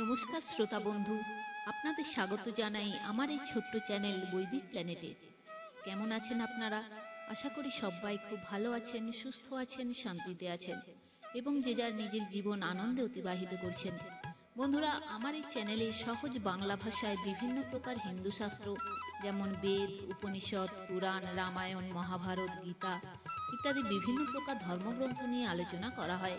নমস্কার শ্রোতা বন্ধু, আপনাদের স্বাগত জানাই আমার এই ছোট্ট চ্যানেল বৈদিক প্ল্যানেটে। কেমন আছেন আপনারা? আশা করি সবাই খুব ভালো আছেন, সুস্থ আছেন, শান্তিতে আছেন এবং যে যার নিজের জীবন আনন্দে অতিবাহিত করছেন। বন্ধুরা, আমার এই চ্যানেলে সহজ বাংলা ভাষায় বিভিন্ন প্রকার হিন্দু শাস্ত্র, যেমন বেদ, উপনিষদ, পুরাণ, রামায়ণ, মহাভারত, গীতা ইত্যাদি বিভিন্ন প্রকার ধর্মগ্রন্থ নিয়ে আলোচনা করা হয়।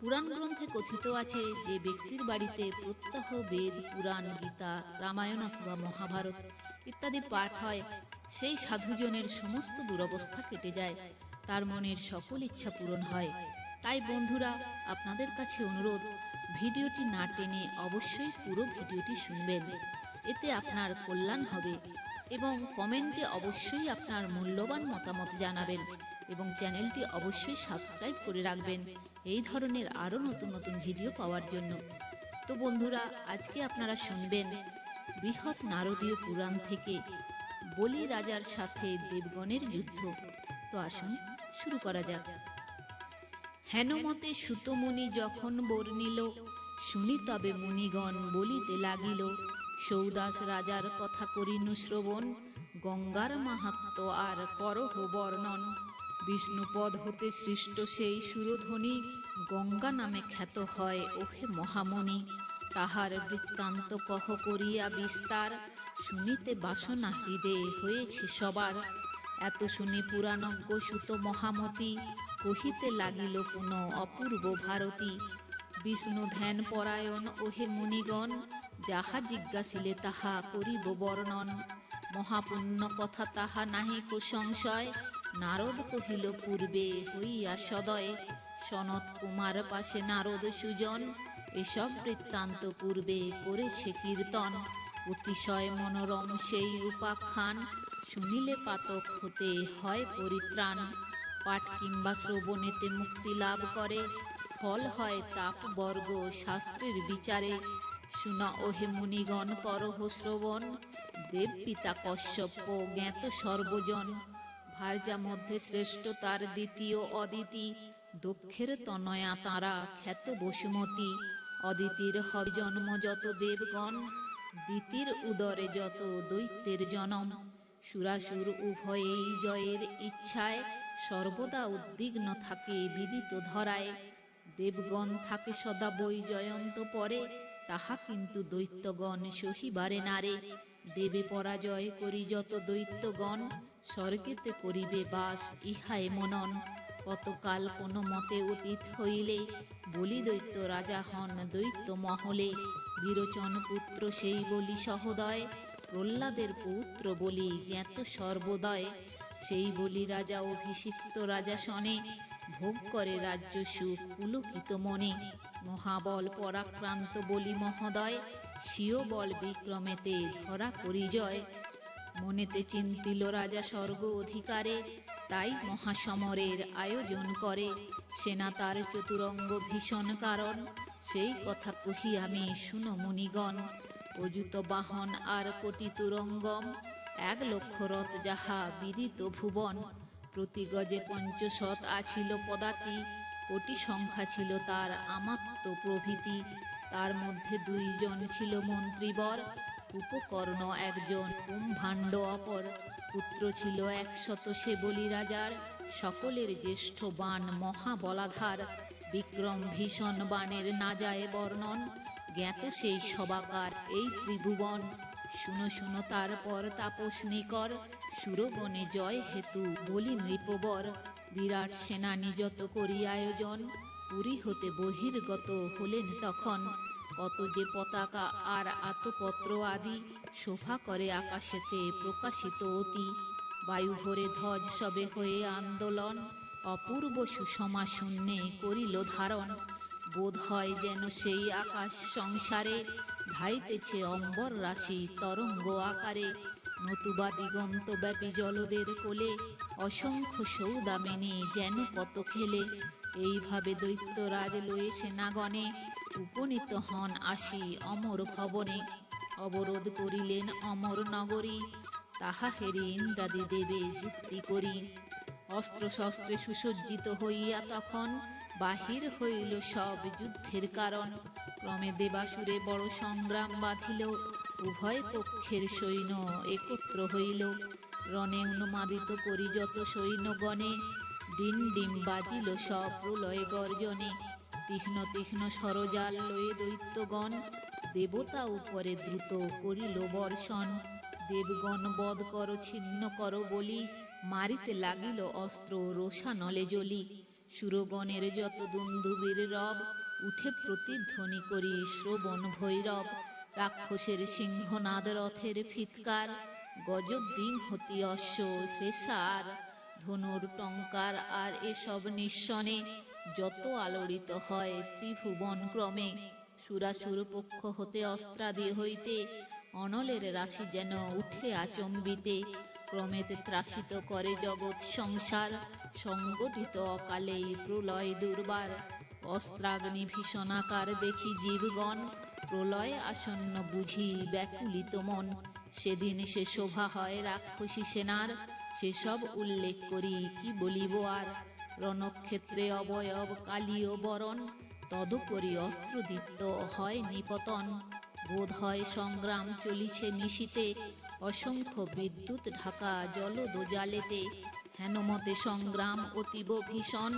পুরাণ গ্রন্থে কথিত আছে যে ব্যক্তির বাড়িতে প্রত্যহ বেদ, পুরাণ, গীতা, রামায়ণ অথবা মহাভারত ইত্যাদি পাঠ হয়, সেই সাধুজনের সমস্ত দুরবস্থা কেটে যায়, তার মনের সকল ইচ্ছা পূরণ হয়। তাই বন্ধুরা, আপনাদের কাছে অনুরোধ, ভিডিওটি না টেনে অবশ্যই পুরো ভিডিওটি শুনবেন। এতে আপনার কল্যাণ হবে এবং কমেন্টে অবশ্যই আপনার মূল্যবান মতামত জানাবেন এবং চ্যানেলটি অবশ্যই সাবস্ক্রাইব করে রাখবেন। এই ধরনের আরও নতুন নতুন ভিডিও পাওয়ার জন্য। তো বন্ধুরা, আজকে আপনারা শুনবেন বৃহৎ নারদীয় পুরাণ থেকে বলি রাজার সাথে দেবগণের যুদ্ধ। তো আসুন, শুরু করা যাক। হেনমতে সুতমুনি যখন বর্ণিল শুনি তবে মুনিগণ বলিতে লাগিল, সৌদাস রাজার কথা করিনু শ্রবণ, গঙ্গার মাহাত্ম আর করহ বর্ণন। বিষ্ণুপদ হতে সৃষ্ট সেই সুরধ্বনি গঙ্গা নামে খ্যাত হয়, ওহে মহামণি। তাহার বৃত্তান্ত কহ করিয়া বিস্তার, শুনিতে বাসনা হৃদে হয়েছে সবার। এত শুনি পুরাণজ্ঞ সুত মহামতি, কহিতে লাগিল পুন অপূর্ব ভারতী। বিষ্ণু ধ্যান পরায়ণ, ওহে মুনিগণ, যাহা জিজ্ঞাসিলে তাহা করিব বর্ণন। মহাপুণ্য কথা তাহা নাহি কো সংশয় নারদ কহিল, পূর্বে হইয়া সদয় সনত কুমার পাশে নারদ সুজন, এসব বৃত্তান্ত পূর্বে করেছে কীর্তন। অতিশয় মনোরম সেই উপাখ্যান, শুনিলে পাতক হতে হয় পরিত্রাণ। পাঠ কিংবা শ্রবণেতে মুক্তি লাভ করে, ফল হয় তাপ বর্গ শাস্ত্রের বিচারে। শুনা ওহে মুনিগণ, করহ শ্রবণ দেব পিতা কশ্যপ জ্ঞাত সর্বজন। ভার্যা মধ্যে শ্রেষ্ঠ তার দ্বিতীয় অদিতি দক্ষের তনয়া তারা খ্যাত বসুমতী। অদিতির হবে জন্ম যত দেবগণ দিতির উদরে যত দৈত্যের জনম। সুরাসুর উভয়েই জয়ের ইচ্ছায় সর্বদা উদ্বিগ্ন থাকে বিদিত ধরায়। দেবগণ থাকে সদা বই জয়ন্ত পরে, তাহা কিন্তু দৈত্যগণ সহিবারে নারে। দেবে পরাজয় করি যত দৈত্যগণ স্বর্গেতে করিবে বাস ইহায় মনন। কতকাল কোনো মতে অতীত হইলে, বলি দৈত্য রাজা হন দৈত্য মহলে। বিরোচন পুত্র সেই বলি সহদয়, প্রহ্লাদের পৌত্র বলি জ্ঞাত সর্বদয়। সেই বলি রাজা অভিষিক্ত রাজা শনে, ভোগ করে রাজ্য সুখ পুলকিত মনে। মহাবল পরাক্রান্ত বলি মহোদয়, স্বীয় বল বিক্রমেতে ধরা করি জয়। মনেতে চিন্তিল রাজা স্বর্গ অধিকারে, তাই মহাসমরের আয়োজন করে। সেনা তার চতুরঙ্গ ভীষণ কারণ, সেই কথা কহি আমি, শুনো মুনিগণ, অযুত বাহন আর কোটি তুরঙ্গম, এক লক্ষ রথ যাহা বিদিত ভুবন। প্রতি গজে পঞ্চশত আছিল পদাতি, কোটি সংখ্যা ছিল তার আমাত্ম প্রভৃতি। তার মধ্যে দুইজন ছিল মন্ত্রীবর উপকর্ণ একজন কুম্ভাণ্ড অপর। পুত্র ছিল একশত সে বলি রাজার, সকলের জ্যেষ্ঠ বান মহাবলাধার। বিক্রম ভীষণ বানের না যায় বর্ণন, জ্ঞাত সেই সবাকার এই ত্রিভুবন। শুনো শুনো তারপর তাপস নিকর সুরগণে জয় হেতু বলি নৃপবর। বিরাট সেনানি যত করি আয়োজন, পুরী হতে বহির্গত হলেন তখন। কত যে পতাকা আর আতপত্র আদি শোভা করে আকাশেতে প্রকাশিত অতি। বায়ু ভরে ধ্বজ সবে হয়ে আন্দোলন, অপূর্ব সুষমা শূন্যে করিল ধারণ। বোধ হয় যেন সেই আকাশ সংসারে ধাইতেছে অম্বর রাশি তরঙ্গ আকারে। নতুবা দিগন্ত ব্যাপী জলদের কোলে অসংখ্য সৌদা মেনে যেন কত খেলে। এইভাবে দৈত্যরাজ লয়ে সেনাগণে উপনীত হন আসি অমর ভবনে। অবরোধ করিলেন অমর নগরী। তাহা হেরে ইন্দ্রাদি দেবে যুক্তি করি। অস্ত্র শস্ত্রে সুসজ্জিত হইয়া তখন বাহির হইল সব যুদ্ধের কারণ। ক্রমে দেবাসুরে বড় সংগ্রাম বাঁধিল। উভয় পক্ষের সৈন্য একত্র হইল। রণে অনুমাদিত করি যত সৈন্যগণে। ডিম ডিম বাজিল সব প্রলয় গর্জনে তীক্ষ্ণ তীক্ষ্ণ সরজাল লয়ে দৈত্যগণ দেবতা উপরে দ্রুত করিল বর্ষণ। দেবগণ বধ কর, ছিন্ন কর বলি, মারিতে লাগিল অস্ত্র, রোষানলে জ্বলি। সুরগণের যত দুন্দুবীর রব, উঠে প্রতিধ্বনি করি শ্রবণ ভৈরব। রাক্ষসের সিংহনাদ রথের ফিৎকার গজবৃংহতি অশ্ব রেশার ধনুর টঙ্কার আর এসব নিঃসনে যত আলোড়িত হয় ত্রিভুবন ক্রমে। সুরাসুর পক্ষ হতে অস্ত্রাদি হইতে অনলের রাশি যেন উঠে আচম্বিতে। ক্রমেতে ত্রাসিত করে জগৎ সংসার, সংগঠিত অকালেই প্রলয় দুর্বার। অস্ত্রাগ্নি ভীষণাকার দেখি জীবগণ, প্রলয় আসন্ন বুঝি ব্যাকুলিত মন। সেদিন সে শোভা হয় রাক্ষসী সেনার, সেসব উল্লেখ করি কি বলিব আর? রণক্ষেত্রে অবয়ব কালীয় বরণ, তদুপরি অস্ত্রদীপ্ত হয় নিপতন। বোধ হয় সংগ্রাম চলিছে নিশীতে, অসংখ্য বিদ্যুৎ ঢাকা জলদ জালেতে হেনমতে সংগ্রাম অতীব ভীষণ,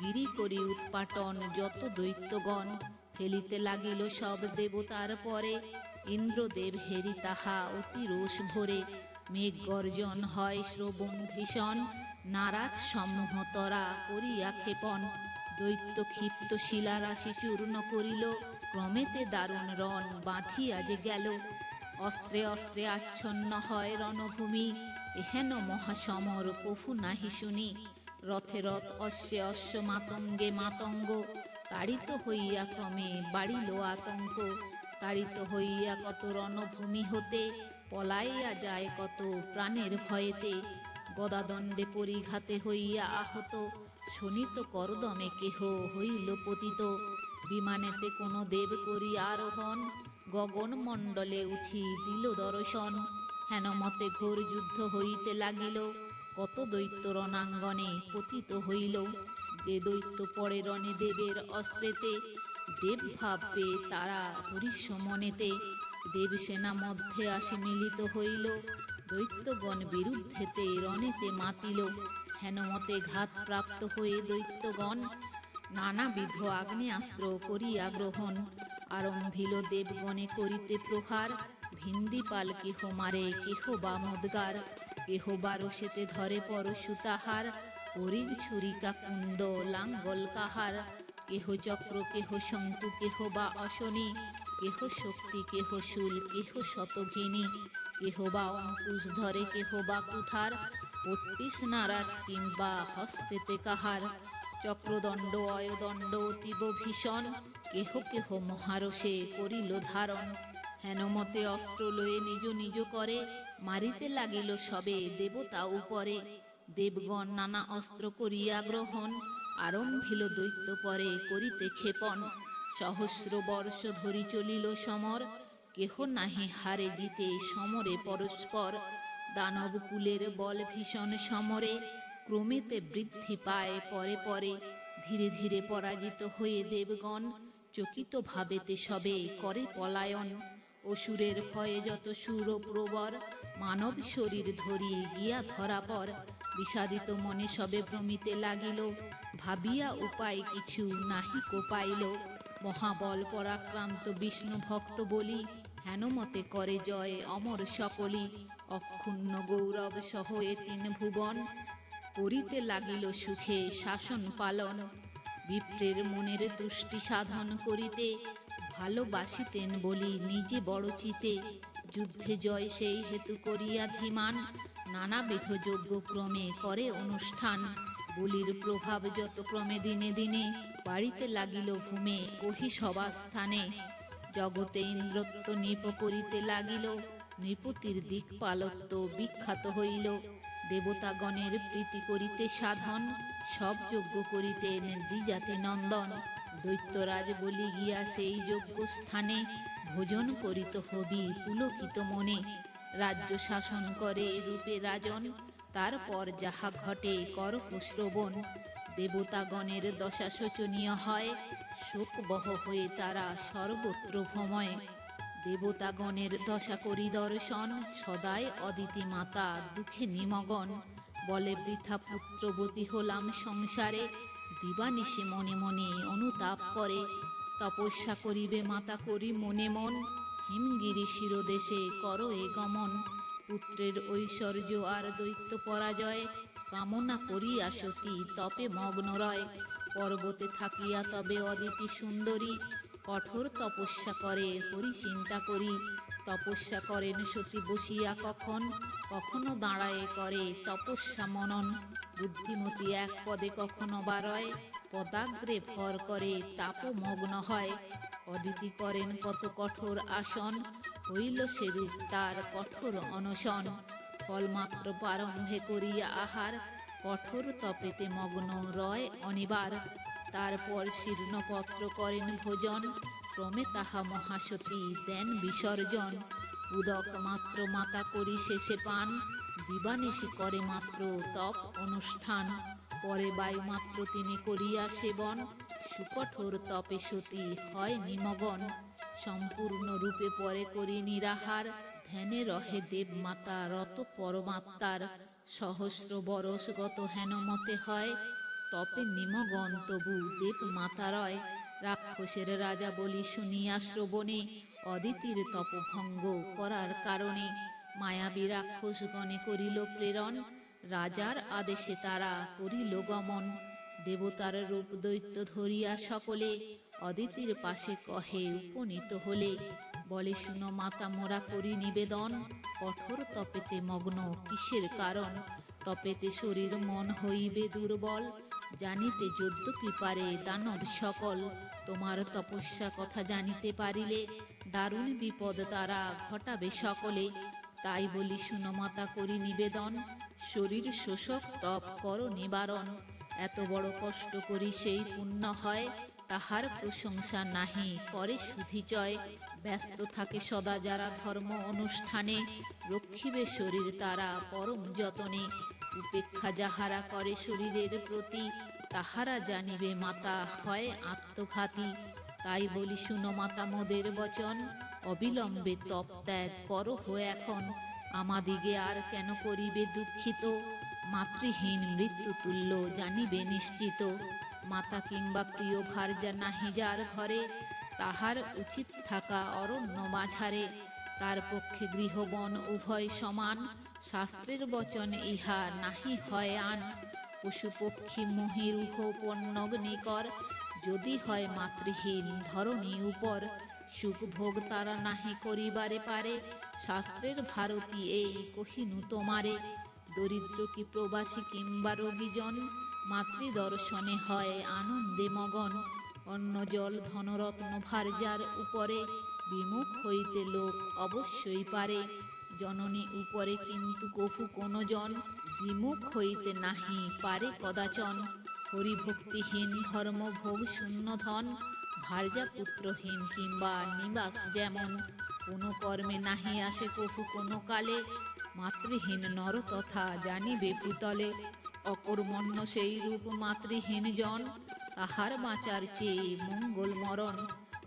গিরি করি উৎপাটন যত দৈত্যগণ। ফেলিতে লাগিল সব দেবতার পরে, ইন্দ্রদেব হেরি তাহা অতি রোষ ভরে। মেঘ গর্জন হয় শ্রবণ ভীষণ নারাজ সমূহ তরা করিয়া ক্ষেপণ। দৈত্য ক্ষিপ্ত শিলারাশি চূর্ণ করিল। ক্রমেতে দারুণ রণ বাঁধিয়া যে গেল। অস্ত্রে অস্ত্রে আচ্ছন্ন হয় রণভূমি। এহেন মহাসমর কফু নাহি শুনি। রথে রথ অশ্বে অশ্ব মাতঙ্গে মাতঙ্গ। তাড়িত হইয়া ক্রমে বাড়িল আতঙ্ক। তাড়িত হইয়া কত রণভূমি হতে। পলাইয়া যায় কত প্রাণের ভয়েতে। গদাদণ্ডে পরিঘাতে হইয়া আহত শোনিত করদমে কেহ হইল পতিত। বিমানেতে কোনো দেব করি আরোহণ, গগন মণ্ডলে উঠি দিল দর্শন। হেনমতে ঘোর যুদ্ধ হইতে লাগিল, কত দৈত্য রণাঙ্গনে পতিত হইল। যে দৈত্য পরে রণে দেবের অস্ত্রেতে, দেব ভাববে তারা হরিষ মনেতে। দেবসেনা মধ্যে আসে মিলিত হইল দৈত্যগণ বিরুদ্ধেতে রণেতে মাতিল। হেনমতে ঘাত প্রাপ্ত হয়ে দৈত্যগণ নানাবিধ আগ্নেয়াস্ত্র করিয়া গ্রহণ। আরম্ভিল দেবগণে করিতে প্রহার। ভিন্দিপাল কেহ মারে, কেহ বা মদগার। কেহ বারসেতে ধরে পরশু তাহার। পরিগ ছুরিকা কুন্দ লাঙ্গল কাহার। কেহ চক্র, কেহ শঙ্কু, কেহ বা অশনি। কেহ শক্তি, কেহ শূল, কেহ শতঘিনী। কেহ বা অঙ্কুশ ধরে কেহ বা কুঠার পট্টিস নারাজ কিংবা হস্তেতে কাহার। চক্রদণ্ড, অয়দণ্ড অতীব ভীষণ, কেহ কেহ মহারসে করিল ধারণ। হেনমতে অস্ত্র লয়ে নিজ নিজ করে, মারিতে লাগিল সবে দেবতা উপরে। দেবগণ নানা অস্ত্র করিয়া গ্রহণ, আরম্ভিল দৈত্য পরে করিতে ক্ষেপণ। সহস্র বর্ষ ধরি চলিল সমর কেহ নাহি হারে দিতে সমরে পরস্পর। দানব কুলের বল ভীষণ সমরে, ক্রমেতে বৃদ্ধি পায় পরে পরে। ধীরে ধীরে পরাজিত হয়ে দেবগণ চকিত ভাবেতে সবে করে পলায়ন। অসুরের ভয়ে যত সুর প্রবর, মানব শরীর ধরি গিয়া ধরা পর, বিষাদিত মনে সবে ভ্রমিতে লাগিল। ভাবিয়া উপায় কিছু নাহি কোপাইল। মহাবল পরাক্রান্ত বিষ্ণু ভক্ত বলি হেনমতে করে জয় অমর সকলি অক্ষুণ্ণ গৌরব সহ এ তিন ভুবন। করিতে লাগিল সুখে শাসন পালন। বিপ্রের মনের তুষ্টি সাধন করিতে ভালোবাসিতেন বলি নিজে বড় চিতে। যুদ্ধে জয় সেই হেতু করিয়া ধীমান। নানাবিধ যজ্ঞ ক্রমে করে অনুষ্ঠান। বলির প্রভাব যত ক্রমে দিনে দিনে বাড়িতে লাগিল ভূমে কহি সবাস্থানে জগতে ইন্দ্রত্ব নৃপ করিতে লাগিল, নৃপতির দিকপালত্ব বিখ্যাত হইল। দেবতাগণের প্রীতি করিতে সাধন, সব যজ্ঞ করিতেন দ্বিজাতি নন্দন। দৈত্যরাজ বলি গিয়া সেই যজ্ঞ স্থানে, ভোজন করিত হবি পুলকিত মনে। রাজ্য শাসন করে রূপে রাজন, তারপর যাহা ঘটে করক শ্রবণ। দেবতাগণের দশা শোচনীয় হয়। শোকবহ হয়ে তারা সর্বত্র ভ্রময় দেবতাগণের দশা করি দর্শন সদাই অদিতি মাতা দুঃখে নিমগন। বলে বৃথা পুত্রবতী হলাম সংসারে। দিবানিশে মনে মনে অনুতাপ করে। তপস্যা করিবে মাতা করি মনে মন। হিমগিরি শিরদেশে কর এ গমন। পুত্রের ঐশ্বর্য আর দৈত্য পরাজয়। কামনা করিয়া সতী তপে মগ্ন রয়। পর্বতে থাকিয়া তবে অদিতি সুন্দরী। কঠোর তপস্যা করে, হরি চিন্তা করি। তপস্যা করেন সতী বসিয়া কখন? কখনো দাঁড়ায়ে করে তপস্যা মনন। বুদ্ধিমতী এক পদে কখনো বারয়। পদাগ্রে ভর করে তাপমগ্ন হয়। অদিতি করেন কত কঠোর আসন। হইল সেরূপ তার কঠোর অনশন। ফলমাত্র প্রারম্ভে করিয়া আহার, কঠোর তপেতে মগ্ন রয় অনিবার। তারপর শীর্ণপত্র করেন ভোজন, ক্রমে তাহা মহাসতী দেন বিসর্জন। উদক মাত্র মাতা করি শেষে পান, দিবানিশি করে মাত্র তপ অনুষ্ঠান। পরে বায়ু মাত্র তিনি করিয়া সেবন, সুকঠোর তপে সতী হয় নিমগন। সম্পূর্ণ রূপে পরে করি নিরাহার ধ্যানে রহে দেব মাতা, রত পরমাত্মার। সহস্র বরসগত হেনমতে হয়, তপে নিমগন তবু দেব মাতারয় রাক্ষসের রাজা বলি শুনিয়া শ্রবণে, অদিতির তপভঙ্গ করার কারণে। মায়াবী রাক্ষসগণে করিল প্রেরণ, রাজার আদেশে তারা করিল গমন। দেবতার রূপ দৈত্য ধরিয়া সকলে, অদিতির পাশে কহে উপনীত হলে। বলে, শুনো মাতা, মোরা করি নিবেদন। কঠোর তপেতে মগ্ন কিসের কারণ? তপেতে শরীর মন হইবে দুর্বল। জানিতে যদ্যপি পারে দানব সকল। তোমার তপস্যা কথা জানিতে পারিলে দারুণ বিপদ তারা ঘটাবে সকলে। তাই বলি, শুনো মাতা, করি নিবেদন। শরীর শোষক তপ কর নিবারণ। এত বড় কষ্ট করি সেই পুণ্য হয়। তাহার প্রশংসা নাহি। করে সুধিচয় ব্যস্ত থাকে সদা যারা ধর্ম অনুষ্ঠানে। রক্ষিবে শরীর তারা পরম যতনে, উপেক্ষা যাহারা করে শরীরের প্রতি, তাহারা জানিবে মাতা হয় আত্মঘাতী। তাই বলি শুনো মাতা, মোদের বচন, অবিলম্বে তপ ত্যাগ করো এখন। আমাদিগে আর কেন করিবে দুঃখিত? মাতৃহীন মৃত্যু তুল্য জানিবে নিশ্চিত। মাতা কিংবা প্রিয় ভার্যা নাহি যার ঘরে, তাহার উচিত থাকা অরণ্য মাঝারে। তার পক্ষে গৃহবন উভয় সমান, শাস্ত্রের বচন ইহা নাহি হয় আন। পশু পক্ষী মহির উহ পণ্যগ্নিকর, যদি হয় মাতৃহীন ধরণী উপর। সুখ ভোগ তারা নাহি করিবারে পারে, শাস্ত্রের ভারতী এই কহিনু তোমারে। দরিদ্র কি প্রবাসী কিংবা রোগীজন মাতৃদর্শনে হয় আনন্দে মগন। অন্ন জল ধনরত্ন ভার্যার উপরে বিমুখ হইতে লোক অবশ্যই পারে। জননী উপরে কিন্তু কফু কোনো জন বিমুখ হইতে নাহি পারে কদাচন। হরিভক্তিহীন ধর্ম ভোগ শূন্য ধন, ভার্যা পুত্রহীন কিংবা নিবাস যেমন। কোনো কর্মে নাহি আসে কফু কোনো কালে, মাতৃহীন নর তথা জানিবে ভূতলে অকর্মণ্য সেই রূপ মাতৃহীন জন, তাহার বাঁচার চেয়ে মঙ্গল মরণ।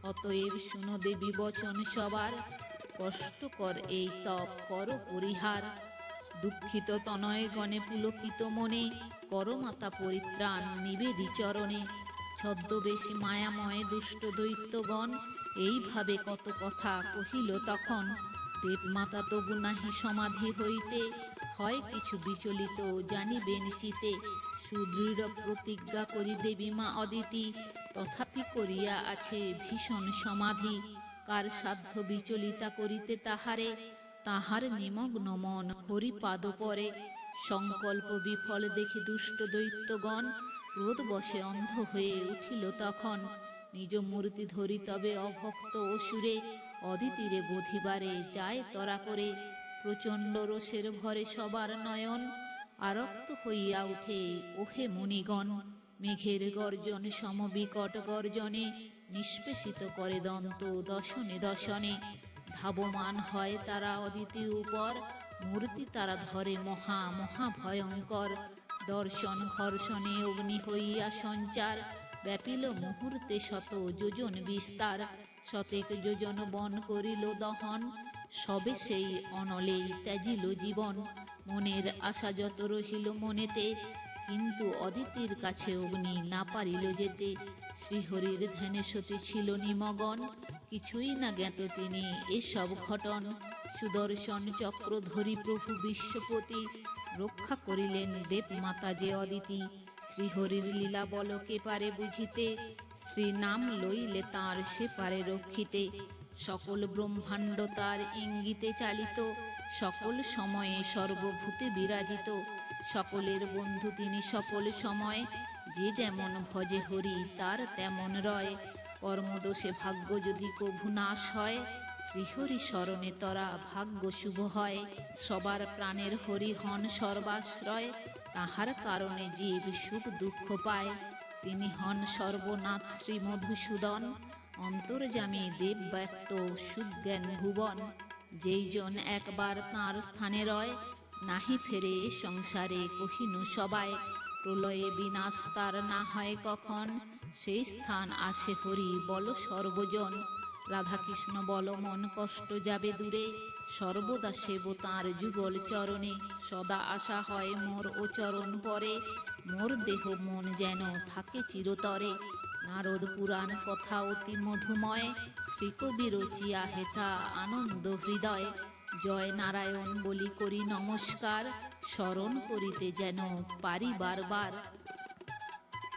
অতএব শুনো দেবী বচন সবার, কষ্টকর এই তপ কর পরিহার। দুঃখিত তনয় গণে পুলকিত মনে, কর মাতা পরিত্রাণ নিবেদি চরণে। ছদ্মবেশী মায়াময় দুষ্ট দৈত্যগণ, এইভাবে কত কথা কহিল তখন। দেবমাতা তবু নাহি সমাধি হইতে। হয় কিছু বিচলিত জানিবেন চিতে সুদৃঢ় প্রতিজ্ঞা করি দেবী মা অদিতি। তথাপি করিয়া আছে ভীষণ সমাধি। কার সাধ্য বিচলিতা করিতে তাহারে? তাহার নিমগ্ন মন হরিপাদ পরে। সংকল্প বিফল দেখি দুষ্ট দৈত্যগণ। ক্রোধ বসে অন্ধ হয়ে উঠিল তখন। নিজ মূর্তি ধরি তবে অভক্ত অসুরে। অদিতিরে বধিবারে যায় তরা করে, প্রচণ্ড রোষের ভরে সবার নয়ন, আরক্ত হইয়া উঠে ওহে মুনিগণ। মেঘের গর্জন সমবিকট গর্জনে, নিষ্পেষিত করে দন্ত দশনে দশনে। ধাবমান হয় তারা অদিতি উপর, মূর্তি তারা ধরে মহা মহা ভয়ঙ্কর। দর্শন ঘর্ষণে অগ্নি হইয়া সঞ্চার, ব্যাপিল মুহূর্তে শত যোজন বিস্তার। শতেক যোজন বন করিল দহন, সবে সেই অনলেই ত্যাজিল জীবন। মনের আশা যত রহিল মনেতে, কিন্তু অদিতির কাছে অগ্নি না পারিল যেতে। শ্রীহরির ধ্যানে সতী ছিল নিমগন, কিছুই না জ্ঞাত তিনি এসব ঘটন। সুদর্শন চক্র ধরি প্রভু বিশ্বপতি, রক্ষা করিলেন দেব মাতা যে অদিতি। শ্রীহরির লীলা বল কে পারে বুঝিতে শ্রী নাম লইলে তার সে পারে রক্ষিতে। সকল ব্রহ্মাণ্ড তার ইঙ্গিতে চালিত, সকল সময়ে সর্বভূতে বিরাজিত। সকলের বন্ধু তিনি সকল সময়, যে যেমন ভজে হরি তার তেমন রয়। কর্মদোষে ভাগ্য যদি কভু নাশ হয়, শ্রীহরি স্মরণে তরা ভাগ্য শুভ হয়। সবার প্রাণের হরি হন সর্বাশ্রয় তাহার কারণে জীব সুখ দুঃখ পায়। তিনি হন সর্বনাথ শ্রী মধুসূদন অন্তর্জামী দেব ব্যক্ত সুজ্ঞান ভুবন। যেইজন একবার তাঁর স্থানে রয়, নাহি ফেরে সংসারে কহিনু সবাই প্রলয়ে বিনাশ তার না হয় কখন, সেই স্থান আসে হরি বল সর্বজন। রাধাকৃষ্ণ বল মন কষ্ট যাবে দূরে সর্বদা সেব তাঁর যুগল চরণে, সদা আশা হয় মোর ও চরণ পরে। মোর দেহ মন যেন থাকে চিরতরে। নারদ পুরাণ কথা অতি মধুময় শ্রীকবি রচিয়া হেথা আনন্দ হৃদয়। জয় নারায়ণ বলি করি নমস্কার, স্মরণ করিতে যেন পারি বারবার।